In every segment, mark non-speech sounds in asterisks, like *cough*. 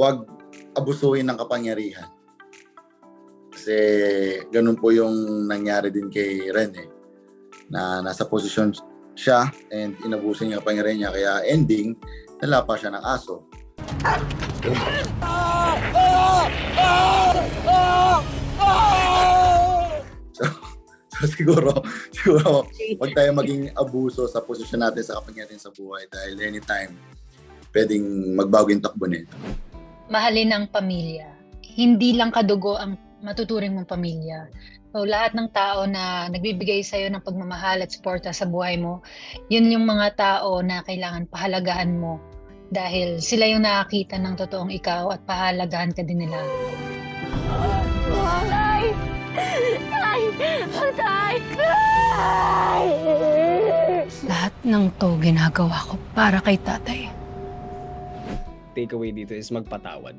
huwag abusuhin ng kapangyarihan. Kasi ganun po yung nangyari din kay Ren eh. Na nasa posisyon siya and inabuso niya ang kapangyarihan niya kaya ending nalapa siya ng aso. So, so siguro, siguro huwag tayo maging abuso sa posisyon natin sa kapangyarihan sa buhay dahil anytime pwedeng magbago yung takbo nito. Mahalin ang pamilya. Hindi lang kadugo ang matuturing mong pamilya. So, lahat ng tao na nagbibigay sa'yo ng pagmamahal at suporta sa buhay mo, yun yung mga tao na kailangan pahalagahan mo dahil sila yung nakakita ng totoong ikaw at pahalagahan ka din nila. Tay! Tay! Tay! Tay! Lahat ng to ginagawa ko para kay tatay. Takeaway dito is magpatawad.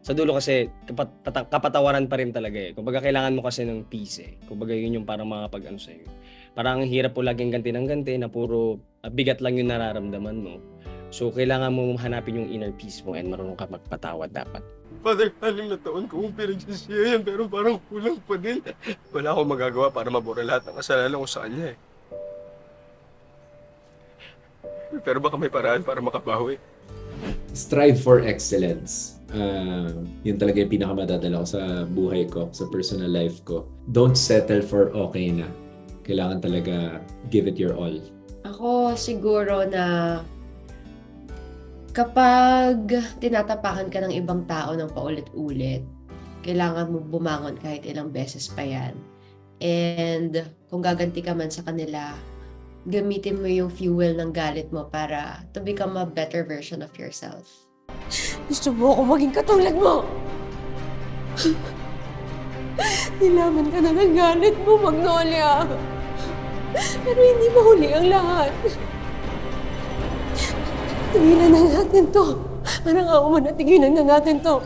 Sa dulo kasi, kapat, pata- kapatawaran pa rin talaga eh. Kumbaga kailangan mo kasi ng peace eh. Kumbaga yun yung parang mga pag ano sa'yo. Parang ang hirap po laging ganti ng ganti na puro ah, bigat lang yung nararamdaman mo. So kailangan mo hanapin yung inner peace mo and marunong ka magpatawad dapat. Father, anim na taon ko kung pinagsisiya yan, pero parang kulang pa din. *laughs* Wala akong magagawa para mabura lahat ng kasalanan ko sa kanya eh. Pero baka may paraan para makabawi. Strive for excellence. Uh, yun talaga yung pinakamadadala ko sa buhay ko, sa personal life ko. Don't settle for okay na. Kailangan talaga give it your all. Ako siguro na kapag tinatapakan ka ng ibang tao ng paulit-ulit, kailangan mo bumangon kahit ilang beses pa yan. And kung gaganti ka man sa kanila, gamitin mo yung fuel ng galit mo para to become a better version of yourself. Gusto mo ako maging katulad mo? Nilaman ka na ng galit mo, Magnolia. Pero hindi mahuli ang lahat. Tigilan na natin to. Parang ako man na tigilan na natin to.